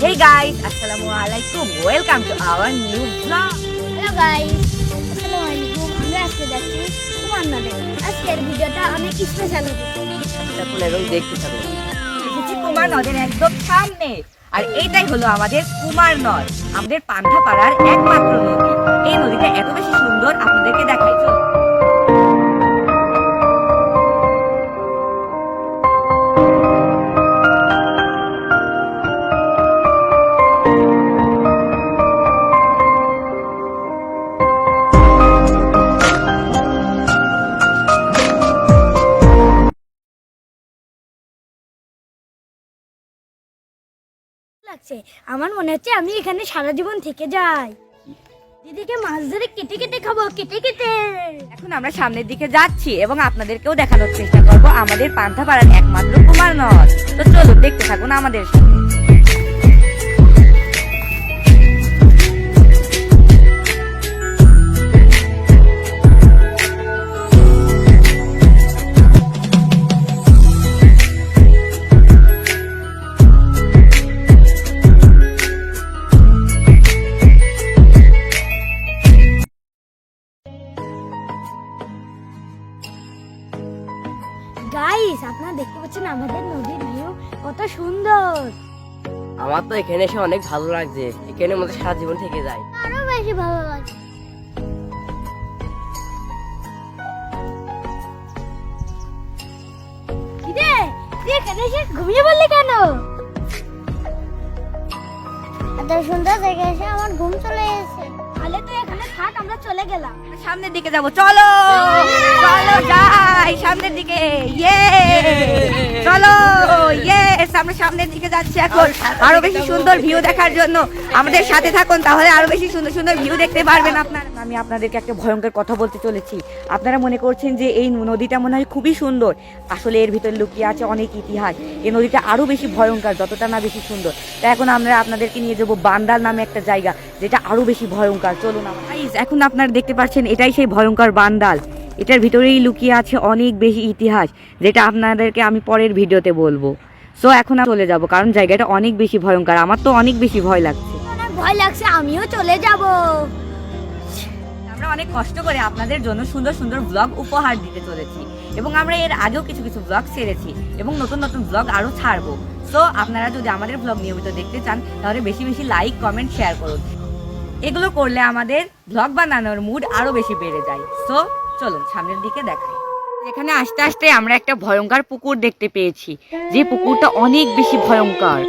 Hey guys, new blog hello guys আসসালামু আলাইকুম আমরা আজকে যাচ্ছি কুমার নদে আজকের ভিডিওটা অনেক স্পেশাল হবে দেখুন দেখতে থাকুন এসেছি কুমার নদের একদম সামনে আর এইটাই হলো আমাদের কুমার নদ আমাদের পান্থাপাড়ার একমাত্র নদী এই নদীটা এত বেশি সুন্দর আপনাদেরকে দেখাই লাগছে। আমার মনে হচ্ছে আমি এখানে সারা জীবন থেকে যাই। দিদিকে মাছ ধরে কেটে কেটে খাব, কেটে কেটে। এখন আমরা সামনের দিকে যাচ্ছি এবং আপনাদেরকেও দেখানোর চেষ্টা করব আমাদের পান্থাপাড়ার একমাত্র কুমার নদ। তো চলুন, দেখতে থাকুন আমাদের সাথে। আপনারা দেখতে পাচ্ছেন আমাদের নদীর ভিউ কত সুন্দর। আমার তো এখানে এসে অনেক ভালো লাগছে। এখানে মধ্যে সারা জীবন থেকে যায়। আরও বেশি ভালো লাগে। কিরে তুই এখানে এসে ঘুমিয়ে পড়লি কেন? এত সুন্দর দেখে এসে আমার ঘুম চলে এসেছে। তাহলে তুই এখানে থাক আমরা চলে গেলাম। সামনের দিকে যাব। চলো চলো। যাই সামনের দিকে ইয়ে চলো ইয়েস আমরা সামনের দিকে যাচ্ছি এখন। আরও বেশি সুন্দর ভিউ দেখার জন্য আমাদের সাথে থাকুন তাহলে আরও বেশি সুন্দর সুন্দর ভিউ দেখতে পারবেন আপনারা। আমি আপনাদেরকে একটা ভয়ঙ্কর কথা বলতে চলেছি। আপনারা মনে করছেন যে এই নদীটা মনে হয় খুবই সুন্দর। আসলে এর ভিতরে লুকিয়ে আছে অনেক ইতিহাস। এই নদীটা আরও বেশি ভয়ঙ্কর যতটা না বেশি সুন্দর। তাই এখন আমরা আপনাদেরকে নিয়ে যাব বান্দাল নামে একটা জায়গা যেটা আরও বেশি ভয়ঙ্কর। চলুন এখন আপনারা দেখতে পাচ্ছেন এটাই সেই ভয়ঙ্কর বান্দাল। এটার ভিতরেই লুকিয়ে আছে অনেক বেশি ইতিহাস যেটা আপনাদেরকে আমি পরের ভিডিওতে বলব। সো এখন আমি চলে যাব কারণ জায়গাটা অনেক বেশি ভয়ঙ্কর আমার তো অনেক বেশি ভয় লাগছে। ভয় লাগছে আমিও চলে যাব। আমরা অনেক কষ্ট করে আপনাদের জন্য সুন্দর সুন্দর ব্লগ উপহার দিতে চলেছি এবং আমরা এর আগেও কিছু কিছু ব্লগ ছেড়েছি এবং নতুন নতুন ব্লগ আরও ছাড়বো। সো আপনারা যদি আমাদের ব্লগ নিয়মিত দেখতে চান তাহলে বেশি বেশি লাইক কমেন্ট শেয়ার করুন। এগুলো করলে আমাদের ব্লগ বানানোর মুড আরও বেশি বেড়ে যায়। সো চলুন সামনের দিকে দেখাই। এখানে আস্তে আস্তে আমরা একটা ভয়ঙ্কর পুকুর দেখতে পেয়েছি। যে পুকুরটা অনেক বেশি ভয়ঙ্কর।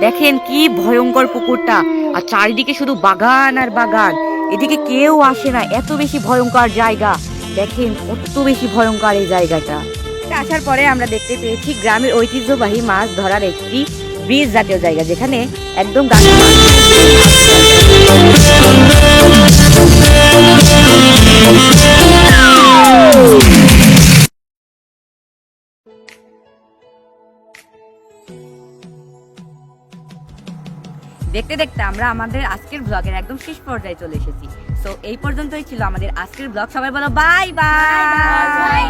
দেখেন কি ভয়ঙ্কর পুকুরটা। আর চারিদিকে শুধু বাগান আর বাগান। এদিকে কেউ আসে না। এত বেশি ভয়ঙ্কর জায়গা। দেখেন কত বেশি ভয়ঙ্কর এই জায়গাটা। আসার পরে আমরা দেখতে পেয়েছি গ্রামের ঐতিহ্যবাহী মাছ ধরার একটি ব্রিজ জাতীয় জায়গা, যেখানে একদম গাছে দেখতে দেখতে আমরা আমাদের আজকের ব্লগের একদম শেষ পর্যায়ে চলে এসেছি। তো এই পর্যন্তই ছিল আমাদের আজকের ব্লগ সবাই বলো বাই বাই